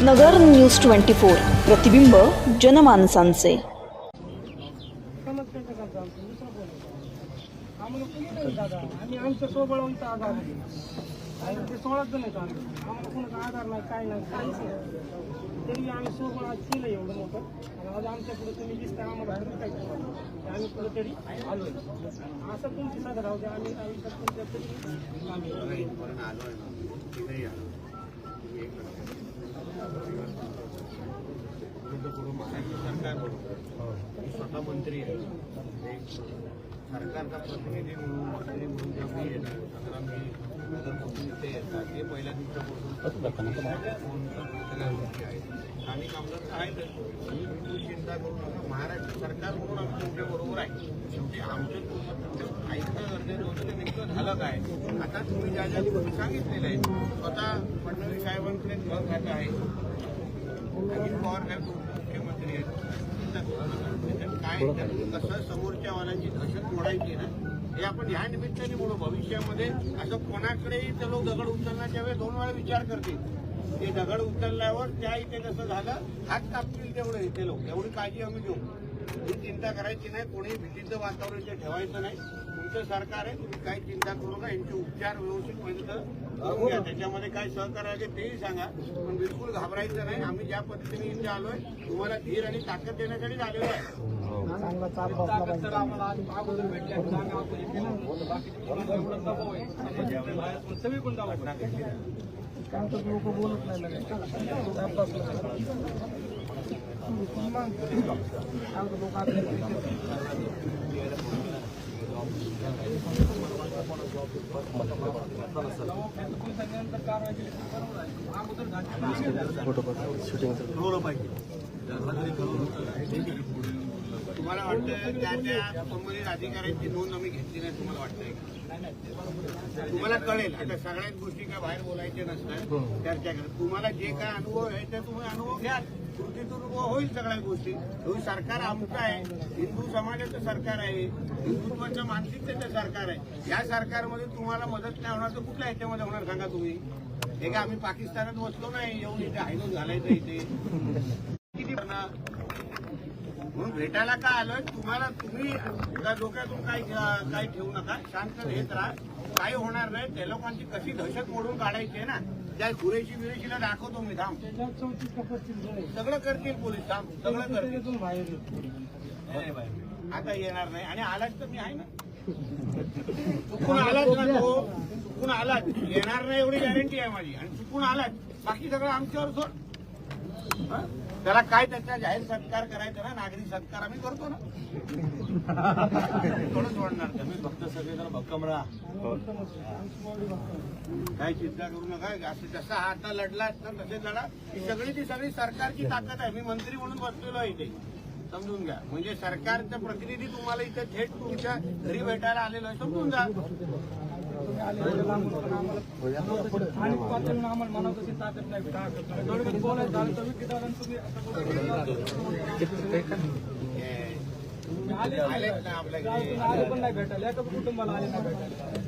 नगर news twenty four प्रतिबिंब जनमानसांचे. समजतं का आम्हाला कोणी दादा आम्ही आमच्या स्वबळावरचा आधार आणि ते सोळाच जण आहेत आम्ही आम्हाला कोणाचा आधार नाही काय नाही काहीच नाही तरी आम्ही स्वबळात केलं एवढं मोठं आणि आज आमच्या पुढे तुम्ही दिसता आम्हाला खरंच काय आम्ही कुठं तरी आलो असं तुमची साधं राहू द्या आम्ही आयुष्यात तुमच्या तरी आम्ही स्वतः मंत्री आहे एक सरकारचा प्रतिनिधी म्हणून मंत्री म्हणून जेव्हा येणार मी इथे येतात ते पहिल्या दिवसापासून सगळ्या आहे स्थानिक आमदार तर आहेतच चिंता करू नका महाराष्ट्र सरकार म्हणून आम्ही तुमच्या बरोबर आहे. शेवटी आमचं तुमचं ऐकणं गरजेचं आहे. काय आता तुम्ही ज्या ज्या गोष्टी सांगितलेल्या आहेत स्वतः फडणवीस साहेबांकडे घर घातलं आहे. अजित पवार साहेब मुख्यमंत्री आहेत. काय कसं समोरच्या वालांची दहशत मोडायची ना हे आपण ह्या निमित्ताने म्हणू भविष्यामध्ये असं कोणाकडेही ते लोक दगड उचलण्याच्या वेळेस दोन वेळा विचार करतील. ते दगड उचलल्यावर त्या इथे कसं झालं? हात कापतील तेवढे इथे लोक. एवढी काळजी आम्ही घेऊ. ही चिंता करायची नाही कोणी भीतीचं वातावरण इथे ठेवायचं नाही. तुमचं सरकार आहे तुम्ही काही चिंता करू नका यांचे उपचार व्यवस्थित करून घ्या. त्याच्यामध्ये काय सहकार्य आहे तेही सांगा. पण बिलकुल घाबरायचं नाही. आम्ही ज्या पद्धतीने इथे आलोय तुम्हाला धीर आणि ताकद देण्यासाठीच आलेलो आहे. भेटले आहे सगळी ठरवलं पाहिजे तुम्हाला वाटतं त्या त्या संबंधित अधिकाऱ्यांची नोंद आम्ही घेतली नाही तुम्हाला वाटतंय तुम्हाला कळेल आता सगळ्याच गोष्टी काय बाहेर बोलायच्या नसतात चर्चा करत. तुम्हाला जे काय अनुभव आहे ते तुम्ही अनुभव घ्या कृतीतून होईल सगळ्या गोष्टी. सरकार आमचं आहे. हिंदू समाजाचं सरकार आहे. हिंदुत्वाचं मानसिकतेचं सरकार आहे. या सरकारमध्ये तुम्हाला मदत नाही होणार तर कुठल्या ह्याच्यामध्ये होणार सांगा तुम्ही? हे का आम्ही पाकिस्तानात बसलो नाही? येऊन इथे हायदून घालायचं इथे. किती म्हणून भेटायला का आलोय? तुम्हाला तुम्ही त्या डोक्यातून काही काही ठेवू नका. शांत घेत राहा. काही होणार नाही. त्या लोकांची कशी दहशत मोडून काढायची आहे ना? त्या गुरेची बिरेशीला दाखवतो मी थांब. चौतीस सगळं करतील पोलीस थांब सगळं करतील. त्याच्यातून बाहेर आता येणार नाही. आणि आलाच तर मी आहे ना. चुकून आलाच ना तो. चुकून आलाच. येणार नाही एवढी गॅरंटी आहे माझी. आणि चुकून आलाच. बाकी सगळं आमच्यावर सोड. हं? त्याला काय त्याचा जाहीर सत्कार करायचा ना नागरिक सत्कार आम्ही करतो ना. थोडं सोडणार तुम्ही फक्त सगळेजण भक्कम राहा. काय चिंता करू नका. असं जसा हा आता लढला तर तसे लढा. ही सगळी ती सगळी सरकारची ताकद आहे. मी मंत्री म्हणून बसलेलो आहे इथे. समजून घ्या. म्हणजे सरकारचा प्रतिनिधी तुम्हाला इथे थेट तुमच्या घरी भेटायला आलेलो आहे समजून जा आणि पातळीवर आम्हाला म्हणावं तशी ताकद नाही थोडक्यात बोलायचं झालं तर तुम्ही आले ना आपल्या घरी आले पण नाही भेटायला एका कुटुंबाला आले नाही भेटायला.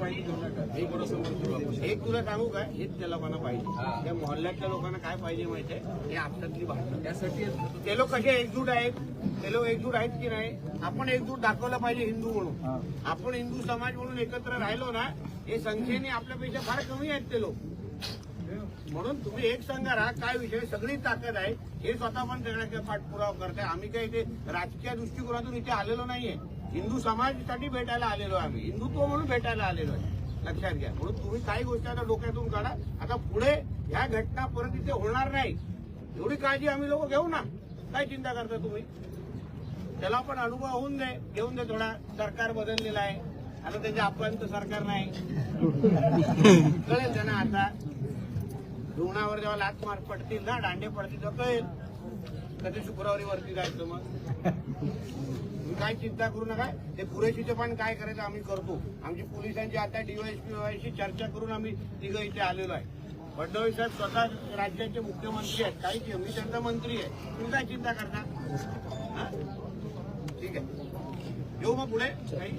माहिती नका. हे एक तुला सांगू का? हेच त्या लोकांना पाहिजे. त्या मोहल्ल्यातल्या लोकांना काय पाहिजे माहिती आहे? हे आपल्यातली भाषा. त्यासाठी ते लोक कसे एकजूट आहेत? ते लोक एकजूट आहेत की नाही? आपण एकजूट दाखवलं पाहिजे हिंदू म्हणून. आपण हिंदू समाज म्हणून एकत्र राहिलो ना हे संख्येने आपल्यापेक्षा फार कमी आहेत ते लोक. म्हणून तुम्ही एक सांगा राहा काय विषय? सगळी ताकद आहे. हे स्वतः पण सगळ्याचा पाठपुरावा करताय. आम्ही काही इथे राजकीय दृष्टिकोनातून इथे आलेलो नाहीये. हिंदू समाजासाठी भेटायला आलेलो आहे आम्ही. हिंदुत्व म्हणून भेटायला आलेलो आहे. लक्षात घ्या. म्हणून तुम्ही काही गोष्टी आता डोक्यातून काढा. आता पुढे ह्या घटना परत इथे होणार नाही. एवढी काळजी आम्ही लोक घेऊ ना. काय चिंता करता तुम्ही? त्याला पण अनुभव होऊन दे. घेऊन दे थोडा. सरकार बदललेला आहे. आता त्याच्या आपण सरकार नाही. कळेल त्यांना आता. रुग्णावर जेव्हा लात मार पडतील ना दांडे पडतील तेव्हा कळेल. कधी शुक्रवारी वरती जायचं मग. तुम्ही काय चिंता करू नका. ते पुरेशीचं पण काय करायचं आम्ही करतो. आमची पोलिसांची आता डीवायसपी चर्चा करून आम्ही तिघं इथे आलेलो आहे. फडणवीस साहेब स्वतः राज्याचे मुख्यमंत्री आहेत. काही मी त्यांचा मंत्री आहे. तुम्ही काय चिंता करता? ठीक आहे. येऊ मग पुढे. काही?